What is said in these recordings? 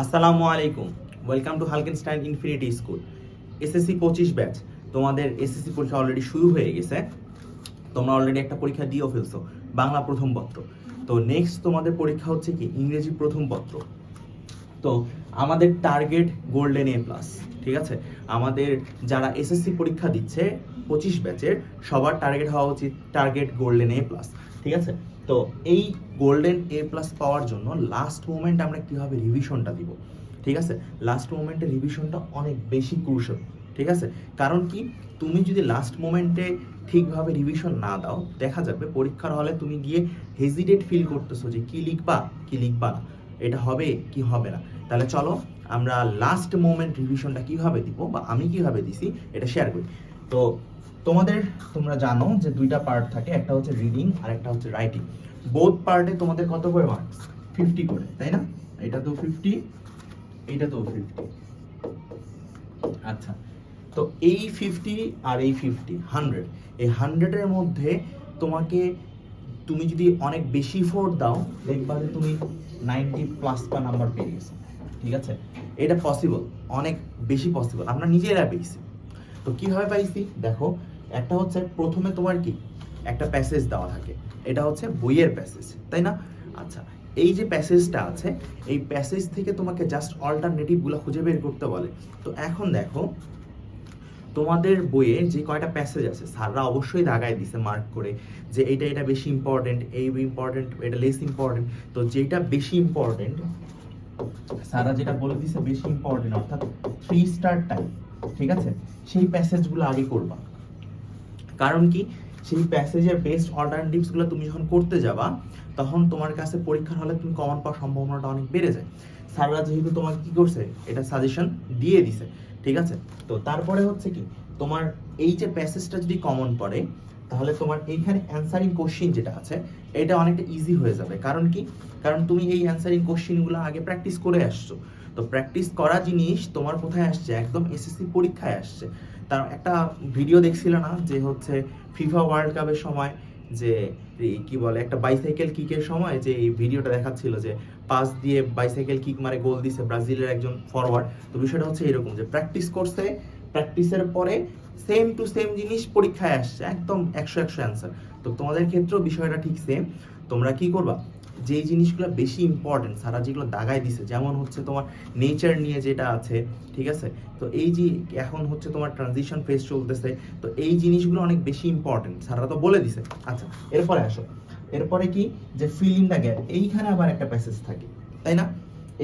আসসালামু আলাইকুম। Welcome to Halkenstein infinity school SSC পঁচিশ ব্যাচ তোমাদের এসএসসি পরীক্ষা অলরেডি শুরু হয়ে গেছে। তোমরা অলরেডি একটা পরীক্ষা দিয়েও ফেলছো। বাংলা প্রথম পত্র। তো নেক্সট তোমাদের পরীক্ষা হচ্ছে কি? ইংরেজি প্রথম পত্র। তো আমাদের টার্গেট গোল্ডেন এ প্লাস ঠিক আছে? আমাদের যারা এসএসসি পরীক্ষা দিচ্ছে, পঁচিশ ব্যাচের সবার টার্গেট হওয়া উচিত টার্গেট গোল্ডেন এ প্লাস ঠিক আছে? তো এই গোল্ডেন এ প্লাস পাওয়ার জন্য লাস্ট মোমেন্ট আমরা কীভাবে রিভিশনটা দিব? ঠিক আছে? লাস্ট মোমেন্টে রিভিশনটা অনেক বেশি ক্রুশাল ঠিক আছে? কারণ কি? তুমি যদি লাস্ট মোমেন্টে ঠিকভাবে রিভিশন না দাও, দেখা যাবে পরীক্ষার হলে তুমি গিয়ে হেজিটেট ফিল করতেছো যে কী লিখবা কী লিখবা না। এটা হবে কি হবে না? তাহলে চলো আমরা লাস্ট মোমেন্ট রিভিশনটা কীভাবে দিব বা আমি কীভাবে দিছি, এটা শেয়ার করি। তো তোমাদের তোমরা জানো যে দুইটা পার্ট থাকে, একটা হচ্ছে রিডিং আর একটা হচ্ছে রাইটিং বোথ পার্টে তোমাদের কত করে মার্কস ফিফটি করে, তাই না? এটা তো ফিফটি এটা তো ফিফটি আচ্ছা তো এই ফিফটি আর এই ফিফটি হান্ড্রেড এই হান্ড্রেডের মধ্যে তোমাকে তুমি যদি অনেক বেশি ফোর্ট দাও দেখবা যে তুমি নাইনটি প্লাস পা নাম্বার পেয়ে গেছো, ঠিক আছে? এটা পসিবল অনেক বেশি পসিবল আমরা নিজেরা পেয়েছি তো কীভাবে পাইছি দেখো, একটা হচ্ছে প্রথমে তোমার কি? একটা প্যাসেজ দেওয়া থাকে। এটা হচ্ছে বইয়ের প্যাসেজ তাই না? আচ্ছা এই যে প্যাসেজটা আছে, এই প্যাসেজ থেকে তোমাকে জাস্ট অল্টারনেটিভগুলো খুঁজে বের করতে বলে। তো এখন দেখো, তোমাদের বইয়ে যে কয়টা প্যাসেজ আছে, স্যাররা অবশ্যই দাগায় দিছে মার্ক করে যে এটা এটা বেশি ইম্পর্টেন্ট এই ইম্পর্টেন্ট এটা লেস ইম্পর্টেন্ট তো যেটা বেশি ইম্পর্টেন্ট স্যাররা যেটা বলে দিছে বেশি ইম্পর্টেন্ট অর্থাৎ থ্রি স্টার টাইম ঠিক আছে? সেই প্যাসেজগুলো আগে করবা। কারণ কি? সেই প্যাসেজের বেস্ট অল্টারনেটিভসগুলো তুমি যখন করতে যাবা, তখন তোমার কাছে পরীক্ষার হলে তুমি কমন পাওয়ার সম্ভাবনাটা অনেক বেড়ে যায়। স্যাররা যেহেতু তোমাকে কি করছে? এটা সাজেশন দিয়ে দিছে, ঠিক আছে? তো তারপরে হচ্ছে কি? তোমার এই যে প্যাসেজটা যদি কমন পড়ে, তাহলে তোমার এইখানে অ্যান্সারিং কোশ্চিন যেটা আছে, এটা অনেকটা ইজি হয়ে যাবে। কারণ কি? কারণ তুমি এই অ্যান্সারিং কোশ্চিনগুলো আগে প্র্যাকটিস করে আসছো। তো প্র্যাকটিস করা জিনিস তোমার কোথায় আসছে? একদম এসএসসি পরীক্ষায় আসছে। তার একটা ভিডিও দেখছিল না? যে হচ্ছে ফিফা ওয়ার্ল্ড কাপের সময় যে কি বলে একটা বাইসাইকেল কিকের সময় যে এই ভিডিওটা দেখাচ্ছিল যে পাস দিয়ে বাইসাইকেল কিক মারে গোল দিছে ব্রাজিলের একজন ফরওয়ার্ড তো বিষয়টা হচ্ছে এরকম যে প্র্যাকটিস করছে প্র্যাকটিসের পরে সেম টু সেম জিনিস পরীক্ষায় আসছে। একদম একশো একশো অ্যান্সার তো তোমাদের ক্ষেত্রেও বিষয়টা ঠিক সেম তোমরা কি করবা? যেই জিনিসগুলো বেশি ইম্পর্টেন্ট সারা যেগুলো দাগায় দিছে, যেমন হচ্ছে তোমার নেচার নিয়ে যেটা আছে, ঠিক আছে? তো এই যে এখন হচ্ছে তোমার ট্রানজিশন ফেজ চলতেছে, তো এই জিনিসগুলো অনেক বেশি ইম্পর্টেন্ট সারা তো বলে দিছে। আচ্ছা এরপরে আসো। এরপরে কি? যে ফিল দ্য গ্যাপ এইখানে আবার একটা প্যাসেজ থাকে, তাই না?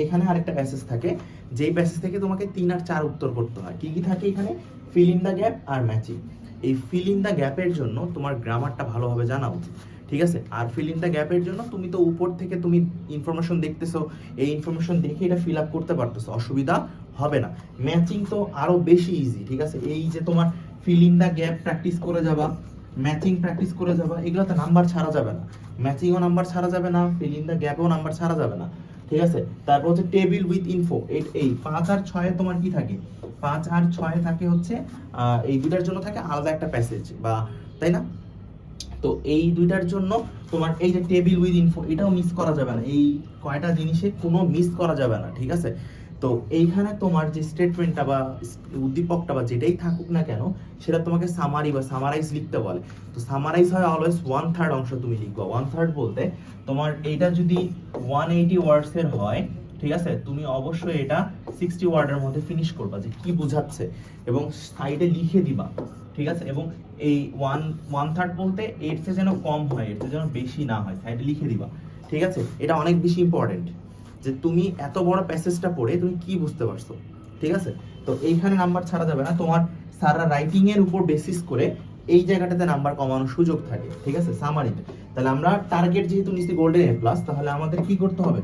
এখানে আরেকটা প্যাসেজ থাকে, যেই প্যাসেজ থেকে তোমাকে তিন আর চার উত্তর করতে হয়। কি কি থাকে এখানে? ফিল দ্য গ্যাপ আর ম্যাচিং এই ফিল ইন দ্য গ্যাপের জন্য তোমার গ্রামারটা ভালোভাবে জানা উচিত। ঠিক আছে? আর ফিল ইন দ্য গ্যাপের জন্য তুমি তো উপর থেকে তুমি ইনফরমেশন দেখতেছো, এই ইনফরমেশন দেখে এটা ফিল আপ করতে পারতেছো, অসুবিধা হবে না। ম্যাচিং তো আরও বেশি ইজি ঠিক আছে? এই যে তোমার fill in the gap practice করে যাবা ম্যাচিং প্র্যাকটিস করে যাবা, এগুলোতে নাম্বার ছাড়া যাবে না। ম্যাচিংও নাম্বার ছাড়া যাবে না ফিল ইন দ্য গ্যাপেও নাম্বার ছাড়া যাবে না, ঠিক আছে? তারপর হচ্ছে টেবিল উইথ ইনফো এইট এই পাঁচ আর ছয়ে তোমার কি থাকে? পাঁচ আর ছয়ে থাকে হচ্ছে এই দুটার জন্য থাকে আলাদা একটা প্যাসেজ বা তাই না? তো এই দুইটার জন্য তোমার এই যে টেবিল উইথ ইনফো এটাও মিস করা যাবে না। এই কয়টা জিনিসে কোনো মিস করা যাবে না, ঠিক আছে? তো এইখানে তোমার যে স্টেটমেন্টটা বা উদ্দীপকটা বা যেটাই থাকুক না কেন, সেটা তোমাকে সামারি বা সামারাইজ লিখতে বলে। তো সামারাইজ হয় অলওয়েজ ওয়ান থার্ড অংশ তুমি লিখবা। ওয়ান থার্ড বলতে তোমার এইটা যদি ওয়ান এইটি ওয়ার্ডসের হয়, ঠিক আছে? তুমি অবশ্যই এটা সিক্সটি ওয়ার্ডের মধ্যে ফিনিশ করবা যে কি বোঝাচ্ছে এবং সাইডে লিখে দিবা, ঠিক আছে? এবং এই ওয়ান ওয়ান থার্ড বলতে এর চেয়ে যেন কম হয়, এর যেন বেশি না হয় সাইডে লিখে দিবা, ঠিক আছে? এটা অনেক বেশি ইম্পর্টেন্ট যে তুমি এত বড় প্যাসেজটা পড়ে তুমি কি বুঝতে পারছ, ঠিক আছে? তো এইখানে নাম্বার ছাড়া যাবে না, তোমার সারা রাইটিং এর উপর বেসিস করে এই জায়গাটাতে নাম্বার কমানোর সুযোগ থাকে, ঠিক আছে? সামারিতে তাহলে আমরা টার্গেট যেহেতু নিচ্ছি গোল্ডেন এ প্লাস তাহলে আমাদের কি করতে হবে?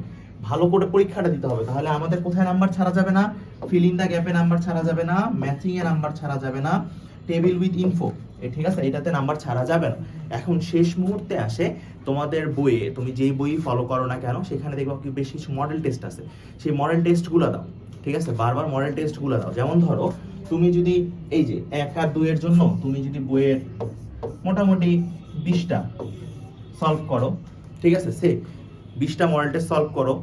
ভালো করে পরীক্ষাটা দিতে হবে। তাহলে আমাদের কোথায় নাম্বার ছাড়া যাবে না? ফিল ইন দ্য গ্যাপে নাম্বার ছাড়া যাবে না। ম্যাচিং এ নাম্বার ছাড়া যাবে না। টেবিল উইথ ইনফো ঠিক আছে? এটাতে নাম্বার ছাড়া যাবে না। এখন শেষ মুহূর্তে আসে তোমাদের বইয়ে, তুমি যেই বই ফলো করো না কেন, সেখানে দেখবা কি বেশ কিছু মডেল টেস্ট আছে। সেই মডেল টেস্টগুলো দাও, ঠিক আছে? বারবার মডেল টেস্টগুলো দাও। যেমন ধরো, তুমি যদি, এই যে এক আর দুইয়ের জন্য তুমি যদি বইয়ের মোটামুটি বিশটা সলভ করো, ঠিক আছে? সে বিশটা মডেল টেস্ট সলভ করো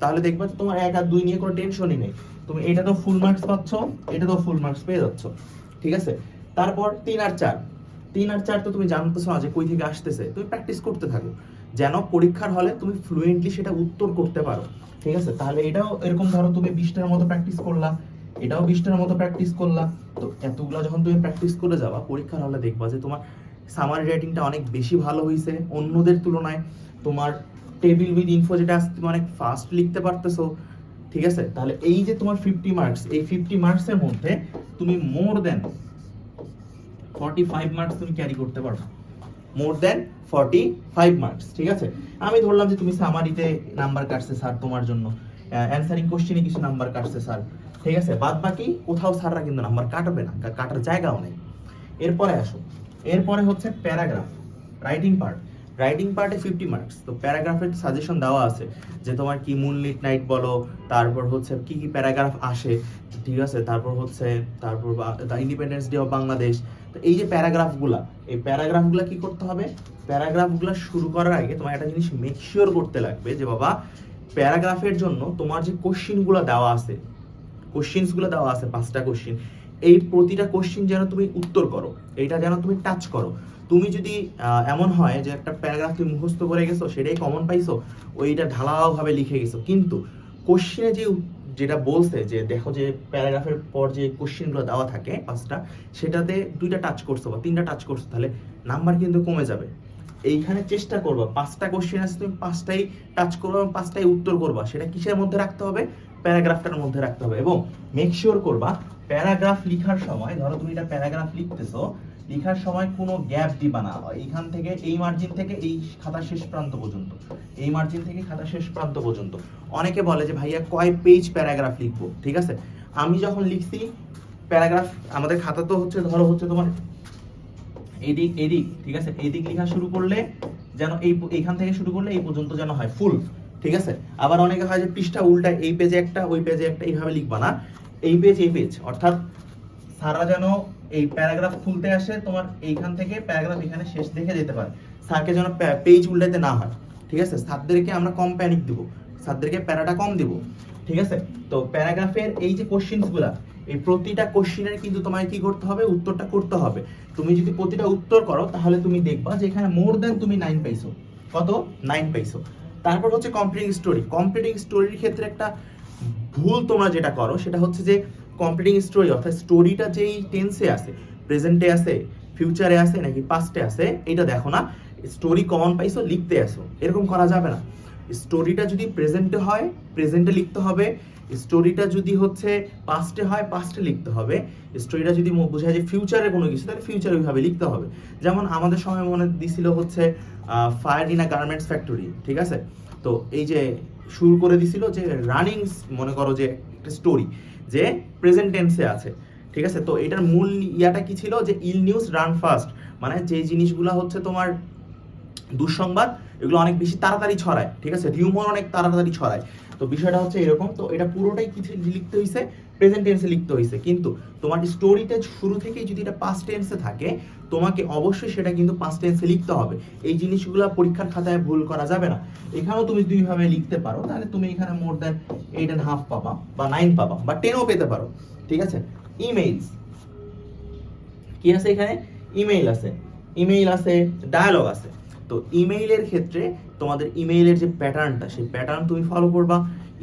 তাহলে দেখবা তোমার এক আর দুই নিয়ে কোনো টেনশনই নেই। তুমি এটা তো ফুল মার্কস পাচ্ছ, এটা তো ফুল মার্কস পেয়ে যাচ্ছ। ঠিক আছে? তারপর তিন আর চার। তিন আর চার তো তুমি জানতেছো না যে কই থেকে আসতেছে। তুমি প্র্যাকটিস করতে থাকো। যেন পরীক্ষার হলে তুমি ফ্লুয়েন্টলি সেটা উত্তর করতে পারো। ঠিক আছে? তাহলে এটাও এরকম ধরো তুমি বিশটার মতো প্র্যাকটিস করলা, এটাও বিশটার মতো প্র্যাকটিস করলা। তো এতগুলো যখন তুমি প্র্যাকটিস করে যাবা, পরীক্ষার হলে দেখবা যে তোমার সামারি রাইটিংটা অনেক বেশি ভালো হয়েছে অন্যদের তুলনায় তোমার টেবিল উইথ ইনফো যেটা আসছে তুমি অনেক ফাস্ট লিখতে পারতেছো, ঠিক আছে? তাহলে এই যে তোমার ফিফটি মার্কস এই ফিফটি মার্কসের মধ্যে তুমি more than forty five marks তুমি ক্যারি করতে পারবে। More than forty five marks ঠিক আছে? আমি ধরলাম যে তুমি সামারিতে নাম্বার কাটছে স্যার তোমার জন্য। অ্যান্সারিং কোশ্চেনে কিছু নাম্বার কাটছে স্যার ঠিক আছে? বাদ বাকি কোথাও স্যাররা কিন্তু নাম্বার কাটবে না কাটার জায়গাও নেই। এরপরে আসো। এরপরে হচ্ছে প্যারাগ্রাফ রাইটিং পার্ট রাইটিং পার্টে ফিফটি মার্কস তো প্যারাগ্রাফের সাজেশন দেওয়া আছে যে তোমার কি মুনলিট নাইট বলো, তারপর হচ্ছে কি কি প্যারাগ্রাফ আসে, ঠিক আছে? তারপর হচ্ছে, তারপর ইন্ডিপেন্ডেন্স ডে অফ বাংলাদেশ তো এই যে প্যারাগ্রাফগুলা এই প্যারাগ্রাফগুলা কি করতে হবে? প্যারাগ্রাফগুলা শুরু করার আগে তোমার একটা জিনিস মেক শিওর করতে লাগবে যে বাবা প্যারাগ্রাফের জন্য তোমার যে কোশ্চিনগুলো দেওয়া আছে কোশ্চিনসগুলো দেওয়া আছে, পাঁচটা কোশ্চিন এই প্রতিটা কোশ্চিন যেন তুমি উত্তর করো, এইটা যেন তুমি টাচ করো। তুমি যদি এমন হয় যে একটা প্যারাগ্রাফ তুমি মুখস্থ করে গেছো, সেটাই কমন পাইছো, ওইটা ঢালাওভাবে লিখে গেছো। কিন্তু কোশ্চিনে যে যেটা বলছে যে দেখো যে প্যারাগ্রাফের পর যে কোশ্চিনগুলো দেওয়া থাকে, পাঁচটা, সেটাতে দুইটা টাচ করছ বা তিনটা টাচ করছ, তাহলে নাম্বার কিন্তু কমে যাবে। এইখানে চেষ্টা করবা, পাঁচটা কোশ্চেন আছে, তুমি পাঁচটাই টাচ করবা এবং পাঁচটাই উত্তর করবা। সেটা কিসের মধ্যে রাখতে হবে? প্যারাগ্রাফটার মধ্যে রাখতে হবে। এবং মেক শিওর করবা, প্যারাগ্রাফ লিখার সময়, ধরো তুমি এটা প্যারাগ্রাফ লিখতেছো লেখার সময় কোনো গ্যাপ দিবা না। এইখান থেকে, এই মার্জিন থেকে এই খাতা শেষ প্রান্ত পর্যন্ত। এই মার্জিন থেকে খাতার শেষ প্রান্ত পর্যন্ত। অনেকে বলে যে, ভাইয়া, কয় পেজ প্যারাগ্রাফ লিখব? ঠিক আছে? আমি যখন লিখছি প্যারাগ্রাফ আমাদের খাতা তো হচ্ছে, ধরো হচ্ছে তোমার এদিক এদিক, ঠিক আছে? এদিক লেখা শুরু করলে যেন এই এইখান থেকে শুরু করলে এই পর্যন্ত যেন হয় ফুল ঠিক আছে? আবার অনেকে হয় যে, পৃষ্ঠা উল্টা এই পেজে একটা, ওই পেজে একটা, এইভাবে লিখবা না। এই পেজ এই পেজ অর্থাৎ সারা যেন এই প্যারাগ্রাফ খুলতে আসে তোমার এইখান থেকে প্যারাগ্রাফ এখানে শেষ দেখে যেতে পারে। স্যারকে যেন পেজ উল্টাতে না হয়, ঠিক আছে? স্যারদেরকে আমরা কম প্যানিক দিব। স্যারদেরকে প্যারাটা কম দিব, ঠিক আছে? তো প্যারাগ্রাফের এই যে কোশ্চিনসগুলা, এই প্রতিটা কোশ্চিনের কিন্তু তোমায় কি করতে হবে? উত্তরটা করতে হবে। তুমি যদি প্রতিটা উত্তর করো, তাহলে তুমি দেখবা যে এখানে মোর দেন তুমি নাইন পাইছো। কত? নাইন পাইছো। তারপর হচ্ছে কমপ্লিটিং স্টোরি কমপ্লিটিং স্টোরির ক্ষেত্রে একটা ভুল তোমরা যেটা করো, সেটা হচ্ছে যে কমপ্লিটিং স্টোরি অর্থাৎ স্টোরিটা যেই টেন্সে আছে প্রেজেন্টে আছে ফিউচারে আছে, নাকি পাস্টে আছে এটা দেখো না। স্টোরি কমন পাইছো, লিখতে আসো। এরকম করা যাবে না। স্টোরিটা যদি প্রেজেন্টে হয় প্রেজেন্টে লিখতে হবে। স্টোরিটা যদি হচ্ছে পাস্টে হয় পাস্টে লিখতে হবে। স্টোরিটা যদি বোঝায় যে ফিউচারে কোনো কিছু, তাহলে ফিউচারে ওইভাবে লিখতে হবে। যেমন আমাদের সময় মনে দিছিল হচ্ছে fire in a garments factory ঠিক আছে? তো এই যে শুরু করে দিছিল যে রানিং মনে করো যে একটা স্টোরি যে প্রেজেন্ট টেন্সে আছে, ঠিক আছে? তো এটার মূল ইয়াটা কি ছিল? যে ইল নিউজ রান ফার্স্ট মানে যে জিনিসগুলো হচ্ছে তোমার দুঃসংবাদ, এগুলো অনেক বেশি তাড়াতাড়ি ছড়ায়, ঠিক আছে? রিউমর অনেক তাড়াতাড়ি ছড়ায়। তো বিষয়টা হচ্ছে এরকম, তো এটা পুরোটাই কিছু লিখতে হয়েছে প্রেজেন্ট টেন্সে লিখতে হয়েছে কিন্তু তোমার স্টোরিতে শুরু থেকেই যদি এটা পাস্ট টেন্সে থাকে, তোমাকে অবশ্যই সেটা কিন্তু পাস্ট টেন্সে লিখতে হবে। এই জিনিসগুলো পরীক্ষার খাতায় ভুল করা যাবে না। এখানেও তুমি দুইভাবে লিখতে পারো। তাহলে তুমি এখানে more than eight and half পাবা বা নাইন পাবা বা টেনও পেতে পারো। ঠিক আছে? ইমেইলস কি আছে এখানে? ইমেইল আছে। ইমেইল আছে ডায়ালগ আছে। তো ইমেইলের ক্ষেত্রে তোমাদের ইমেইলের যে প্যাটার্নটা সেই প্যাটার্ন তুমি ফলো করবা।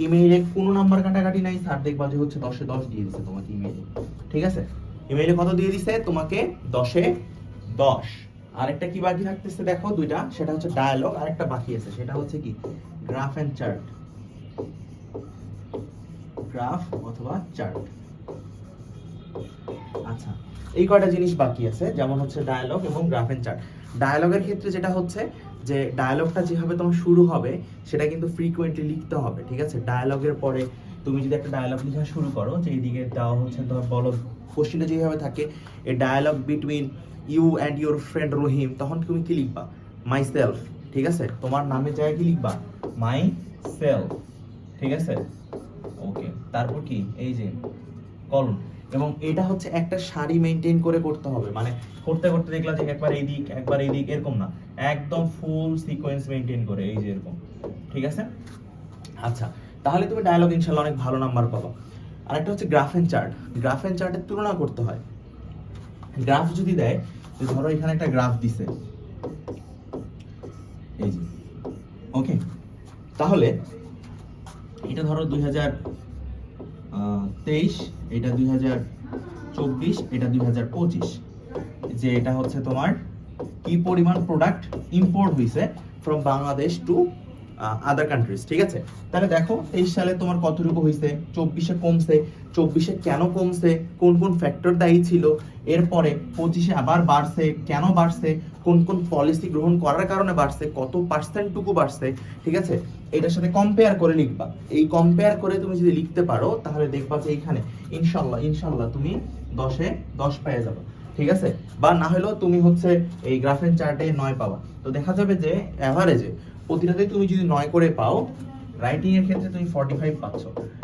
ইমেইলে কোনো নাম্বার কাটাকাটি নাই স্যার দেখবা যে হচ্ছে দশে দশ দিয়ে দিছে তোমাকে ইমেইলে ঠিক আছে? ইমেইলে কত দিয়ে দিছে? তোমাকে দশে দশ। আরেকটা কি বাকি থাকতেছে দেখো দুইটা, সেটা হচ্ছে ডায়ালগ আরেকটা বাকি আছে, সেটা হচ্ছে কি? গ্রাফ এন্ড চার্ট গ্রাফ অথবা চার্ট আচ্ছা এই কয়টা জিনিস বাকি আছে? যেমন হচ্ছে ডায়ালগ এবং গ্রাফ এন্ড চার্ট ডায়ালগের ক্ষেত্রে যেটা হচ্ছে যে ডায়ালগটা যেভাবে তোমার শুরু হবে, সেটা কিন্তু ফ্রিকোয়েন্টলি লিখতে হবে, ঠিক আছে? ডায়ালগের পরে তুমি যদি একটা ডায়ালগ লেখা শুরু করো, যে এইদিকে দেওয়া হচ্ছে ধর বলো কোশ্চিনটা যেভাবে থাকে a dialogue between you and your friend Rahim তখন তুমি কি লিখবা? মাই সেলফ ঠিক আছে? তোমার নামের জায়গায় কি লিখবা? মাই সেলফ ঠিক আছে? ওকে তারপর কি? এই যে কলম এবং এটা হচ্ছে একটা সারি মেনটেন করে করতে হবে। মানে করতে করতে দেখলা যে একবার এই দিক একবার এই দিক এরকম না। একদম ফুল সিকোয়েন্স মেনটেন করে, এই যে এরকম। ঠিক আছে? আচ্ছা তাহলে তুমি ডায়লগ ইনশাল্লাহ অনেক ভালো নাম্বার পাবা। আরেকটা হচ্ছে graph and chart graph and চার্টের তুলনা করতে হয়। গ্রাফ যদি দেয়, যে ধরো এখানে একটা গ্রাফ দিছে। এই যে। ওকে তাহলে, এটা ধরো দুই হাজার তেইশ, এটা দুই হাজার চব্বিশ, এটা দুই হাজার পঁচিশ। যে এটা হচ্ছে তোমার কি পরিমাণ প্রোডাক্ট ইম্পোর্ট হয়েছে from Bangladesh to other countries ঠিক আছে? তাহলে দেখো, তেইশ সালে তোমার কতটুকু হয়েছে চব্বিশে কমছে। চব্বিশে কেন কমছে? কোন কোন ফ্যাক্টর দায়ী ছিল? এরপরে পঁচিশে আবার বাড়ছে। কেন বাড়ছে? কোন কোন পলিসি গ্রহণ করার কারণে বাড়ছে? কত পার্সেন্টটুকু বাড়ছে? ঠিক আছে? এটার সাথে কম্পেয়ার করে লিখবা। এই কম্পেয়ার করে তুমি যদি লিখতে পারো, তাহলে দেখবা যে এইখানে ইনশাল্লাহ ইনশাল্লাহ তুমি দশে দশ পেয়ে যাবে। ঠিক আছে? বা না হলেও তুমি হচ্ছে এই গ্রাফেন চার্টে নয় পাবা। তো দেখা যাবে যে অ্যাভারেজে প্রতিটাতে তুমি যদি নয় করে পাও রাইটিং এর ক্ষেত্রে তুমি ফর্টি ফাইভ পাচ্ছ।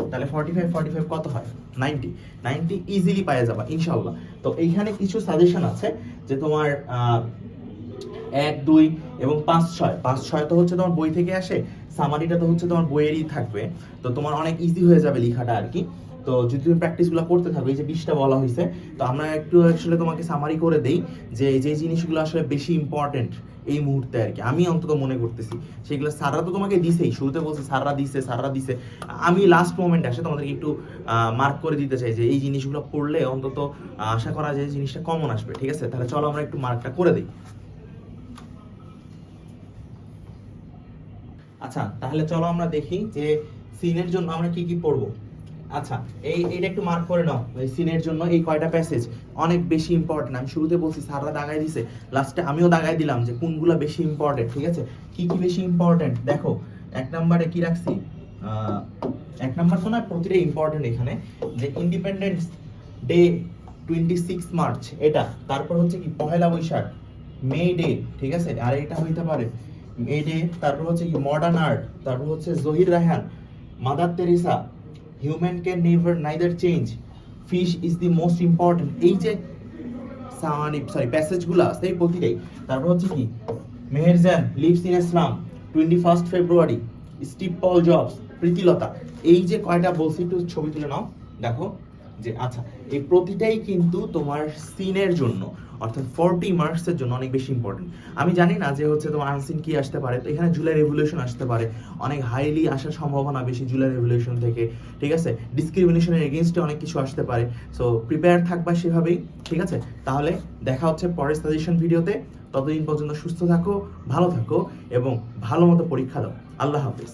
তাহলে ফর্টি ফাইভ ফর্টি ফাইভ কত হয়? নাইনটি নাইনটি ইজিলি পাওয়া যাবা, ইনশাল্লাহ। তো এইখানে কিছু সাজেশন আছে যে তোমার এক, দুই এবং পাঁচ, ছয়। পাঁচ, ছয় তো হচ্ছে তোমার বই থেকে আসে। সামারিটা তো হচ্ছে তোমার বইয়েরই থাকবে। তো তোমার অনেক ইজি হয়ে যাবে লেখাটা আর কি। তো যদি তুমি প্র্যাকটিসগুলো করতে থাকো, এই যে বিশটা বলা হয়েছে, তো আমরা একটু আসলে তোমাকে সামারি করে দেই যে যে জিনিসগুলো আসলে বেশি ইম্পর্টেন্ট এই মুহূর্তে আর কি। আমি অন্তত মনে করতেছি, সেগুলো সাররা তো তোমাকে দিছেই। শুরুতে বলছে সাররা দিছে সাররা দিছে। আমি লাস্ট মোমেন্ট আসে তোমাদেরকে একটু মার্ক করে দিতে চাই যে, এই জিনিসগুলো পড়লে অন্তত আশা করা যায় জিনিসটা কমন আসবে, ঠিক আছে? তাহলে চলো আমরা একটু মার্কটা করে দিই। আচ্ছা তাহলে চলো আমরা দেখি যে সিনের জন্য আমরা কি কি পড়ব। আচ্ছা এই, এইটা একটু মার্ক করে নাও, এই সিনের জন্য এই কয়টা প্যাসেজ অনেক বেশি ইম্পর্টেন্ট আমি শুরুতে বলছি, স্যাররা দাগাই দিছে লাস্টে আমিও দাগাই দিলাম যে কোনগুলো বেশি ইম্পর্টেন্ট ঠিক আছে? কি কি বেশি ইম্পর্টেন্ট দেখো, এক নম্বরে কি রাখছি? এক নম্বর তো না, প্রতিটা ইম্পর্টেন্ট এখানে। যে independence day twenty six March এটা। তারপর হচ্ছে কি, পহেলা বৈশাখ মে ডে ঠিক আছে? আর এটা হইতে পারে মে ডে তারপর হচ্ছে কি মডার্ন আর্ট তারপর হচ্ছে Zahir Raihan, Mother Teresa human can never neither change fish is the most important এই যে সামানি সরি প্যাসেজগুলো আছে, এই প্রতিটাই তারপর হচ্ছে কি Meherjaan lives in Islam twenty first February Steve Paul Jobs Pritilata, এই যে কয়টা বলছি একটু ছবি তুলে নাও, দেখো। যে আচ্ছা এই প্রতিটাই কিন্তু তোমার সিনের জন্য, অর্থাৎ ফোরটি মার্কসের জন্য অনেক বেশি ইম্পর্টেন্ট আমি জানি না যে হচ্ছে তোমার আনসিন কি আসতে পারে, তো এখানে জুলাই রেভলিউশন আসতে পারে, অনেক হাইলি আসার সম্ভাবনা বেশি জুলাই রেভলিউশন থেকে, ঠিক আছে? ডিসক্রিমিনেশনের এগেনস্টে অনেক কিছু আসতে পারে সো প্রিপেয়ার থাকবা সেভাবেই, ঠিক আছে? তাহলে দেখা হচ্ছে পরের সাজেশন ভিডিওতে ততদিন পর্যন্ত সুস্থ থাকো, ভালো থাকো, এবং ভালো মতো পরীক্ষা দাও। আল্লাহ হাফিজ।